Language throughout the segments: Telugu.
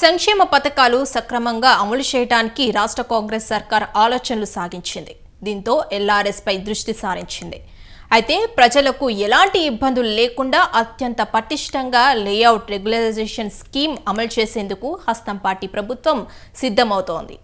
సంక్షేమ పథకాలు సక్రమంగా అమలు చేయడానికి రాష్ట్ర కాంగ్రెస్ సర్కార్ ఆలోచనలు సాగించింది. దీంతో ఎల్ఆర్ఎస్పై దృష్టి సారించింది. అయితే ప్రజలకు ఎలాంటి ఇబ్బందులు లేకుండా అత్యంత పటిష్టంగా లేఅవుట్ రెగ్యులరైజేషన్ స్కీమ్ అమలు చేసేందుకు హస్తం పార్టీ ప్రభుత్వం సిద్ధమవుతోంది.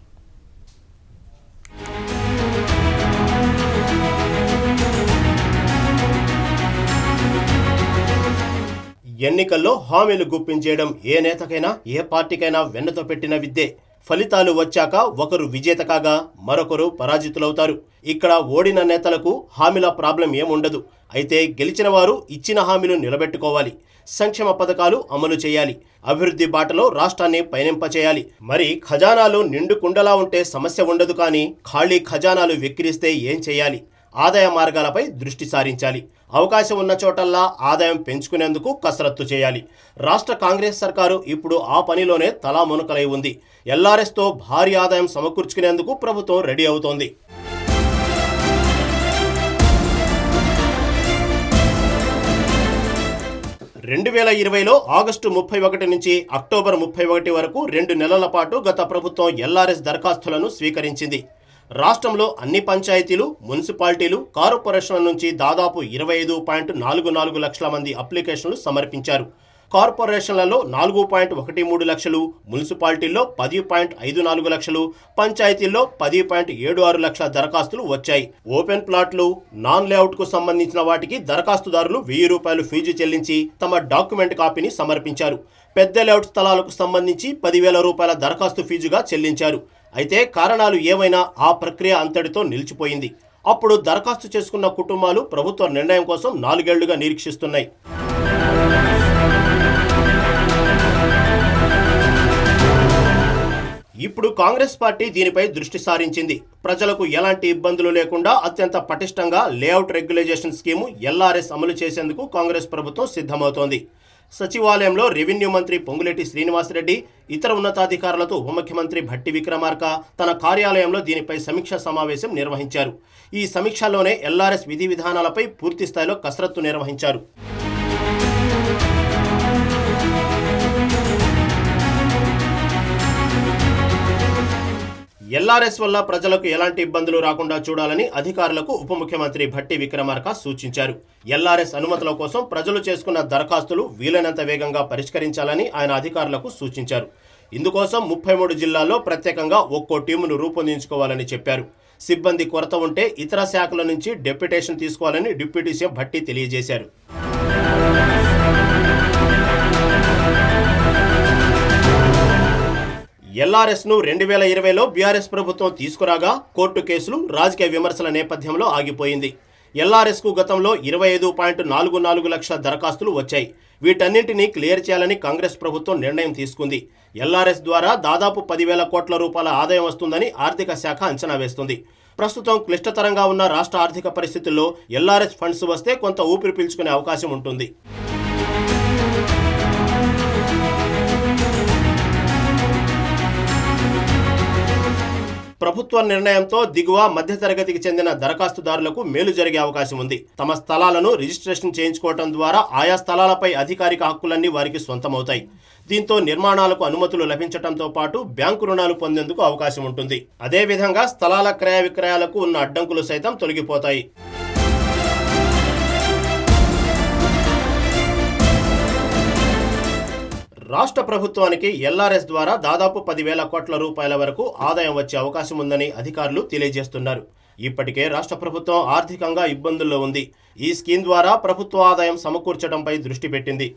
ఎన్నికల్లో హామీలు గుప్పించేయడం ఏ నేతకైనా ఏ పార్టీకైనా వెన్నతో పెట్టిన విద్యే. ఫలితాలు వచ్చాక ఒకరు విజేత కాగా మరొకరు పరాజితులవుతారు. ఇక్కడ ఓడిన నేతలకు హామీల ప్రాబ్లం ఏముండదు. అయితే గెలిచిన వారు ఇచ్చిన హామీలు నిలబెట్టుకోవాలి. సంక్షేమ పథకాలు అమలు చేయాలి. అభివృద్ధి బాటలో రాష్ట్రాన్ని పయనింపచేయాలి. మరి ఖజానాలు నిండు కుండలా ఉంటే సమస్య ఉండదు కానీ ఖాళీ ఖజానాలు వెక్కిరిస్తే ఏం చేయాలి? ఆదాయ మార్గాలపై దృష్టి సారించాలి. అవకాశం ఉన్న చోటల్లా ఆదాయం పెంచుకునేందుకు కసరత్తు చేయాలి. రాష్ట్ర కాంగ్రెస్ సర్కారు ఇప్పుడు ఆ పనిలోనే తలా మునకలై ఉంది. ఎల్ఆర్ఎస్తో భారీ ఆదాయం సమకూర్చుకునేందుకు ప్రభుత్వం రెడీ అవుతోంది. రెండు వేల ఇరవైలో ఆగస్టు ముప్పై ఒకటి నుంచి అక్టోబర్ ముప్పై ఒకటి వరకు రెండు నెలల పాటు గత ప్రభుత్వం ఎల్ఆర్ఎస్ దరఖాస్తులను స్వీకరించింది. రాష్ట్రంలో అన్ని పంచాయతీలు మున్సిపాలిటీలు కార్పొరేషన్ల నుంచి దాదాపు ఇరవై ఐదు పాయింట్ నాలుగు నాలుగు లక్షల మంది అప్లికేషన్లు సమర్పించారు. కార్పొరేషన్లలో నాలుగు పాయింట్ ఒకటి మూడు లక్షలు మున్సిపాలిటీల్లో పది పాయింట్ ఐదు నాలుగు లక్షలు పంచాయతీల్లో పది పాయింట్ ఏడు ఆరు లక్షల దరఖాస్తులు వచ్చాయి. ఓపెన్ ప్లాట్లు నాన్ లేఅవుట్కు సంబంధించిన వాటికి దరఖాస్తుదారులు వెయ్యి రూపాయలు ఫీజు చెల్లించి తమ డాక్యుమెంట్ కాపీని సమర్పించారు. పెద్ద లేఅవుట్ స్థలాలకు సంబంధించి పదివేల రూపాయల దరఖాస్తు ఫీజుగా చెల్లించారు. అయితే కారణాలు ఏవైనా ఆ ప్రక్రియ అంతటితో నిలిచిపోయింది. అప్పుడు దరఖాస్తు చేసుకున్న కుటుంబాలు ప్రభుత్వ నిర్ణయం కోసం నాలుగేళ్ళుగా నిరీక్షిస్తున్నాయి. ఇప్పుడు కాంగ్రెస్ పార్టీ దీనిపై దృష్టి సారించింది. ప్రజలకు ఎలాంటి ఇబ్బందులు లేకుండా అత్యంత పటిష్టంగా లేఅవుట్ రెగ్యులైజేషన్ స్కీము ఎల్ఆర్ఎస్ అమలు చేసేందుకు కాంగ్రెస్ ప్రభుత్వం సిద్ధమవుతోంది. సచివాలయంలో రెవెన్యూ మంత్రి పొంగులేటి శ్రీనివాసరెడ్డి ఇతర ఉన్నతాధికారులతో ఉపముఖ్యమంత్రి భట్టి విక్రమార్క తన కార్యాలయంలో దీనిపై సమీక్షా సమావేశం నిర్వహించారు. ఈ సమీక్షలోనే ఎల్ఆర్ఎస్ విధి విధానాలపై పూర్తిస్థాయిలో కసరత్తు నిర్వహించారు. ఎల్ఆర్ఎస్ వల్ల ప్రజలకు ఎలాంటి ఇబ్బందులు రాకుండా చూడాలని అధికారులకు ఉప ముఖ్యమంత్రి భట్టి విక్రమార్క సూచించారు. ఎల్ఆర్ఎస్ అనుమతుల కోసం ప్రజలు చేసుకున్న దరఖాస్తులు వీలైనంత వేగంగా పరిష్కరించాలని ఆయన అధికారులకు సూచించారు. ఇందుకోసం ముప్పై మూడు జిల్లాల్లో ప్రత్యేకంగా ఒక్కో టీమును రూపొందించుకోవాలని చెప్పారు. సిబ్బంది కొరత ఉంటే ఇతర శాఖల నుంచి డెప్యుటేషన్ తీసుకోవాలని డిప్యూటీ సీఎం భట్టి తెలియజేశారు. ఎల్ఆర్ఎస్ను రెండు వేల ఇరవైలో బీఆర్ఎస్ ప్రభుత్వం తీసుకురాగా కోర్టు కేసులు రాజకీయ విమర్శల నేపథ్యంలో ఆగిపోయింది. ఎల్ఆర్ఎస్కు గతంలో ఇరవై ఐదు పాయింట్ నాలుగు నాలుగు లక్షల దరఖాస్తులు వచ్చాయి. వీటన్నింటినీ క్లియర్ చేయాలని కాంగ్రెస్ ప్రభుత్వం నిర్ణయం తీసుకుంది. ఎల్ఆర్ఎస్ ద్వారా దాదాపు పదివేల కోట్ల రూపాయల ఆదాయం వస్తుందని ఆర్థిక శాఖ అంచనా వేస్తుంది. ప్రస్తుతం క్లిష్టతరంగా ఉన్న రాష్ట్ర ఆర్థిక పరిస్థితుల్లో ఎల్ఆర్ఎస్ ఫండ్స్ వస్తే కొంత ఊపిరి పీల్చుకునే అవకాశం ఉంటుంది. ప్రభుత్వ నిర్ణయంతో దిగువ మధ్యతరగతికి చెందిన దరఖాస్తుదారులకు మేలు జరిగే అవకాశం ఉంది. తమ స్థలాలను రిజిస్ట్రేషన్ చేయించుకోవడం ద్వారా ఆయా స్థలాలపై అధికారిక హక్కులన్నీ వారికి సొంతమవుతాయి దీంతో నిర్మాణాలకు అనుమతులు లభించడంతో పాటు బ్యాంకు రుణాలు పొందేందుకు అవకాశం ఉంటుంది. అదేవిధంగా స్థలాల క్రయ విక్రయాలకు ఉన్న అడ్డంకులు సైతం తొలగిపోతాయి. రాష్ట్ర ప్రభుత్వానికి ఎల్ఆర్ఎస్ ద్వారా దాదాపు పదివేల కోట్ల రూపాయల వరకు ఆదాయం వచ్చే అవకాశం ఉందని అధికారులు తెలియజేస్తున్నారు. ఇప్పటికే రాష్ట్ర ప్రభుత్వం ఆర్థికంగా ఇబ్బందుల్లో ఉంది. ఈ స్కీమ్ ద్వారా ప్రభుత్వ ఆదాయం సమకూర్చడంపై దృష్టి పెట్టింది.